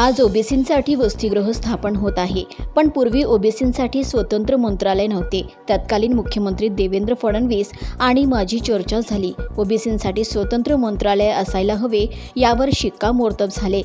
आज ओबीसींसाठी वसतिगृह स्थापन होत आहे. पण पूर्वी ओबीसींसाठी स्वतंत्र मंत्रालय नव्हते. तत्कालीन मुख्यमंत्री देवेंद्र फडणवीस आणि माझी चर्चा झाली. ओबीसींसाठी स्वतंत्र मंत्रालय असायला हवे यावर शिक्कामोर्तब झाले.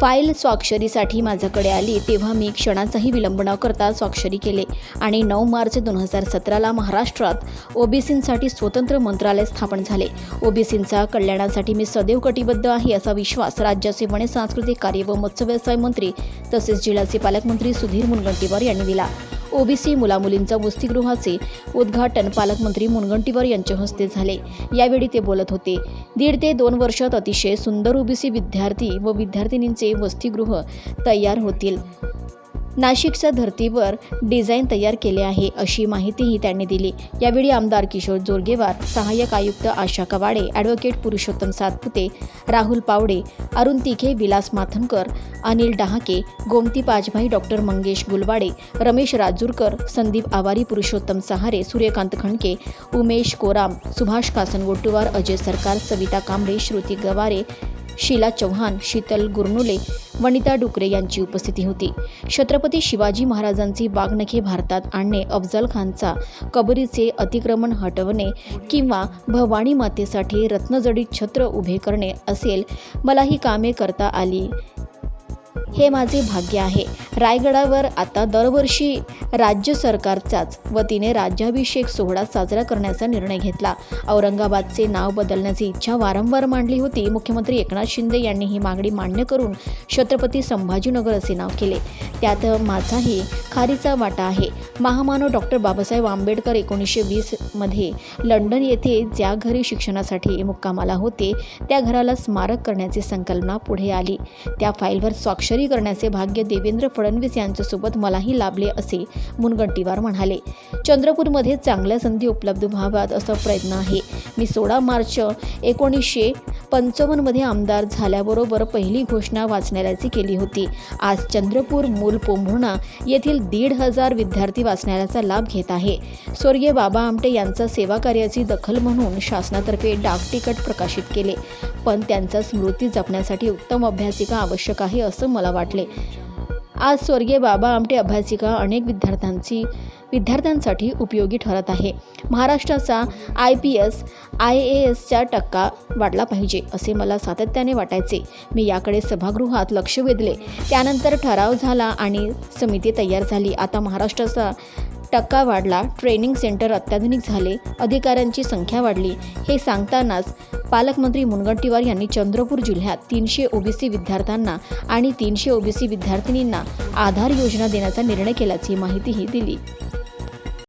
फाईल स्वाक्षरीसाठी माझ्याकडे आली तेव्हा मी क्षणाचाही विलंब न करता स्वाक्षरी केले. आणि नऊ मार्च दोन हजार सतराला महाराष्ट्रात ओबीसींसाठी स्वतंत्र मंत्रालय स्थापन झाले. ओबीसींच्या कल्याणासाठी मी सदैव कटिबद्ध आहे असा विश्वास राज्याचे वने सांस्कृतिक कार्य व मत्स्य व्यवसाय मंत्री तसेच जिल्ह्याचे पालकमंत्री सुधीर मुनगंटीवार यांनी दिला. ओबीसी मुलामुलींच्या वसतिगृहाचे उद्घाटन पालकमंत्री मुनगंटीवार यांच्या हस्ते झाले. यावेळी ते बोलत होते. दीड ते दोन वर्षात अतिशय सुंदर ओबीसी विद्यार्थी व विद्यार्थिनींचे वसतिगृह तयार होतील. नाशिकच्या धर्तीवर डिझाईन तयार केले आहे अशी माहितीही त्यांनी दिली. यावेळी आमदार किशोर जोरगेवार सहाय्यक आयुक्त आशा कवाडे ॲडव्होकेट पुरुषोत्तम सातपुते राहुल पावडे अरुण तिखे विलास माथनकर अनिल डहाके गोमती पाचभाई डॉक्टर मंगेश गुलवाडे रमेश राजूरकर संदीप आवारी पुरुषोत्तम सहारे सूर्यकांत खणके उमेश कोराम सुभाष कासनगोटुवार अजय सरकार सविता कांबळे श्रुती गवारे शीला चव्हाण शीतल गुरनुले वनिता डुकरे यांची उपस्थिती होती. छत्रपती शिवाजी महाराजांची वाघनखे भारतात आणणे अफजल खानचा कबरीचे अतिक्रमण हटवणे किंवा भवानी मातेसाठी रत्नजडीत छत्र उभे करणे असेल मला ही कामे करता आली. हे माझे भाग्य आहे. रायगडावर आता दरवर्षी राज्य सरकारच्याच वतीने राज्याभिषेक सोहळा साजरा करण्याचा निर्णय घेतला. औरंगाबादचे नाव बदलण्याची इच्छा वारंवार मांडली होती. मुख्यमंत्री एकनाथ शिंदे यांनी ही मागणी मान्य करून छत्रपती संभाजीनगर असे नाव केले. त्यात माझाही खारीचा वाटा आहे. महामानव डॉक्टर बाबासाहेब आंबेडकर एकोणीसशे वीसमध्ये लंडन येथे ज्या घरी शिक्षणासाठी मुक्कामाला होते त्या घराला स्मारक करण्याची संकल्पना पुढे आली. त्या फाईलवर स्वाक्षरी करण्याचे भाग्य देवेंद्र फडणवीस यांच्यासोबत मलाही लाभले असे मुनगंटीवार म्हणाले. चंद्रपूरमध्ये चांगल्या संधी उपलब्ध व्हाव्यात असा प्रयत्न आहे. मी सोळा मार्च एकोणीसशे पंचावन्नमध्ये आमदार झाल्याबरोबर पहिली घोषणा वाचनालयाची केली होती. आज चंद्रपूर मूल पोंभुर्णा येथील दीड हजार विद्यार्थी वाचनालयाचा लाभ घेत आहे. स्वर्गीय बाबा आमटे यांचा सेवा कार्याची दखल म्हणून शासनातर्फे डाक तिकट प्रकाशित केले. पण त्यांचा स्मृती जपण्यासाठी उत्तम अभ्यासिका आवश्यक आहे असं मला वाटले. आज स्वर्गीय बाबा आमटे अभ्यासिका अनेक विद्यार्थ्यांची विद्यार्थ्यांसाठी उपयोगी ठरत आहे. महाराष्ट्राचा I P S I A एसचा टक्का वाढला पाहिजे असे मला सातत्याने वाटायचे. मी याकडे सभागृहात लक्ष वेधले. त्यानंतर ठराव झाला आणि समिती तयार झाली. आता महाराष्ट्राचा टक्का वाढला. ट्रेनिंग सेंटर अत्याधुनिक झाले. अधिकाऱ्यांची संख्या वाढली. हे सांगतानाच पालकमंत्री मुनगंटीवार यांनी चंद्रपूर जिल्ह्यात तीनशे ओबीसी विद्यार्थ्यांना आणि तीनशे ओबीसी विद्यार्थिनींना आधार योजना देण्याचा निर्णय केल्याची माहितीही दिली.